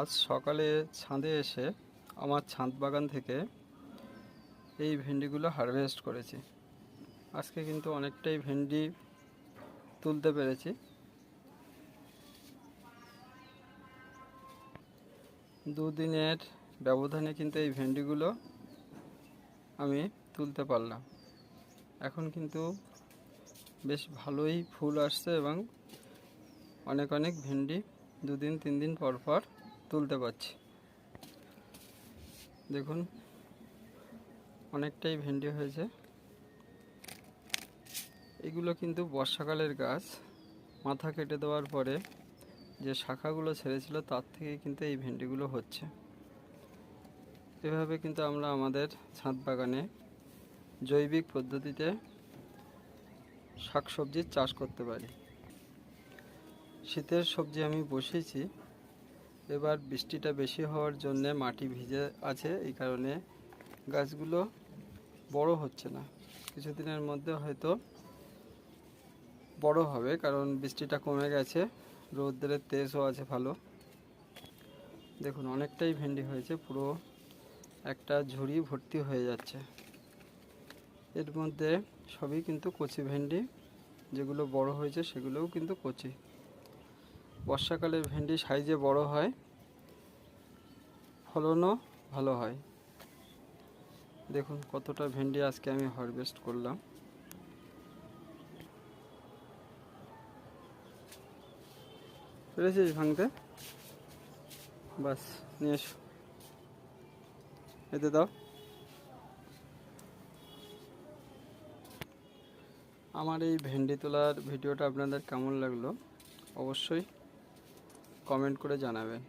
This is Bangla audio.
আজ সকালে ছাদে এসে আমার ছাদ বাগান থেকে এই ভেন্ডিগুলো হারভেস্ট করেছি। আজকে কিন্তু অনেকটাই ভেন্ডি তুলতে পেরেছি। দুদিনের ব্যবধানে কিন্তু এই ভেন্ডিগুলো আমি তুলতে পারলাম। এখন কিন্তু বেশ ভালোই ফুল আসছে এবং অনেক অনেক ভেন্ডি দুদিন তিন দিন পর পর তুলতে পারছি। দেখুন, অনেকটাই ভেন্ডি হয়েছে। এগুলো কিন্তু বর্ষাকালের গাছ। মাথা কেটে দেওয়ার পরে যে শাখাগুলো ছেড়েছিল, তার থেকে কিন্তু এই ভেন্ডিগুলো হচ্ছে। এভাবে কিন্তু আমরা আমাদের ছাদ বাগানে জৈবিক পদ্ধতিতে শাকসবজির চাষ করতে পারি। শীতের সবজি আমি বসিয়েছি। এবার বৃষ্টিটা বেশি হওয়ার জন্য মাটি ভিজে আছে, এই কারণে গাছগুলো বড় হচ্ছে না। কিছুদিনের মধ্যে হয়তো বড় হবে, কারণ বৃষ্টিটা কমে গেছে, রৌদ্রের তেজও আছে ভালো। দেখুন, অনেকটাই ভেন্ডি হয়েছে, পুরো একটা ঝুড়ি ভর্তি হয়ে যাচ্ছে। এর মধ্যে সবই কিন্তু কচি ভেন্ডি, যেগুলো বড় হয়েছে সেগুলোও কিন্তু কচি। বর্ষাকালে ভেন্ডি সাইজে বড় হয়, ফলনও ভালো হয়। দেখুন কতটা ভেন্ডি আজকে আমি হারভেস্ট করলাম। পেরেছিস ভাঙতে। বাস, নিয়ে এসো। এতে দাও। আমার এই ভেন্ডি তোলার ভিডিওটা আপনাদের কেমন লাগল? অবশ্যই কমেন্ট করে জানাবেন।